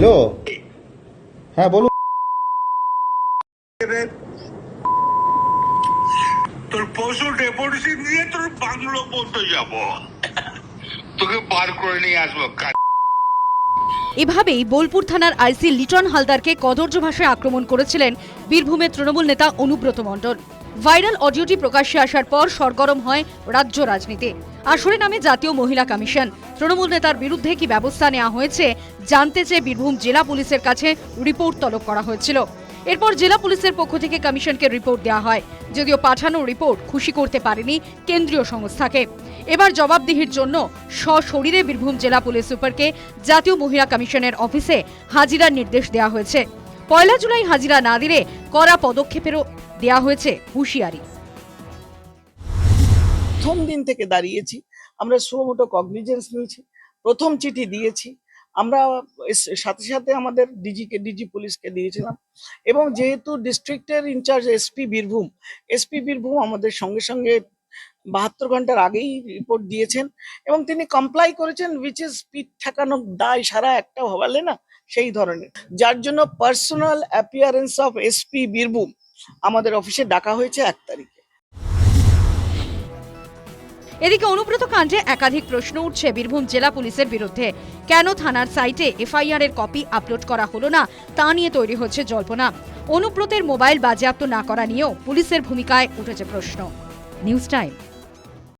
Hello? হ্যাঁ বলুন। তোর পশু ডেপুটেশন নিয়ে তোর বাংলো পর্যন্ত যাব। তোকে বার করে নিয়ে আসব এভাবেই বোলপুর থানার আইসি লিটন হালদারকে কদর্য ভাষায় আক্রমণ করেছিলেন বীরভূমের তৃণমূল নেতা অনুব্রত মণ্ডল। ভাইরাল অডিওটি প্রকাশ্যে আসার পর সরগরম হয় রাজ্য রাজনীতি। আসরে নামে জাতীয় মহিলা কমিশন। তৃণমূল নেতার বিরুদ্ধে কি ব্যবস্থা নেওয়া হয়েছে জানতে চেয়ে বীরভূম জেলা পুলিশের কাছে রিপোর্ট তলব করা হয়েছিল। এরপর জেলা পুলিশের পক্ষ থেকে কমিশনকে রিপোর্ট দেওয়া হয়। যদিও পাঠানো রিপোর্ট খুশি করতে পারেনি কেন্দ্রীয় সংস্থাকে। এবার জবাবদিহির জন্য সশরীরে বীরভূম জেলা পুলিশ সুপারকে জাতীয় মহিলা কমিশনের অফিসে হাজিরার নির্দেশ দেওয়া হয়েছে। পয়লা জুলাই হাজিরা না দিলে কড়া পদক্ষেপেরও দেওয়া হয়েছে হুঁশিয়ারি। প্রথম দিন থেকে দাঁড়িয়েছি। আমরা সুমোটো কগনিজেন্স নিয়েছি। প্রথম চিঠি দিয়েছি। আমরা সাথে সাথে আমাদের ডিজিকে ডিজি পুলিশকে দিয়েছিলাম। এবং যেহেতু ডিস্ট্রিক্টের incharge SP Birbhum SP Birbhum আমাদের সঙ্গে সঙ্গে বাহাত্তর ঘণ্টার আগেই রিপোর্ট দিয়েছেন এবং তিনি কমপ্লাই করেছেন উইচ ইজ পিঠ ঠেকানোর দায় সারা একটা হবালে না সেই ধরনের। যার জন্য personal appearance of SP Birbhum আমাদের অফিসে ডাকা হয়েছে এক তারিখে। এদিকে অনুব্রত কাণ্ডে একাধিক প্রশ্ন উঠছে বীরভূম জেলা পুলিশের বিরুদ্ধে। কেন থানার সাইটে এফআইআর এর কপি আপলোড করা হলো না, তা নিয়ে তৈরি হচ্ছে জল্পনা। অনুব্রতের মোবাইল বাজেয়াপ্ত না করা নিয়েও পুলিশের ভূমিকায় উঠেছে প্রশ্ন। News time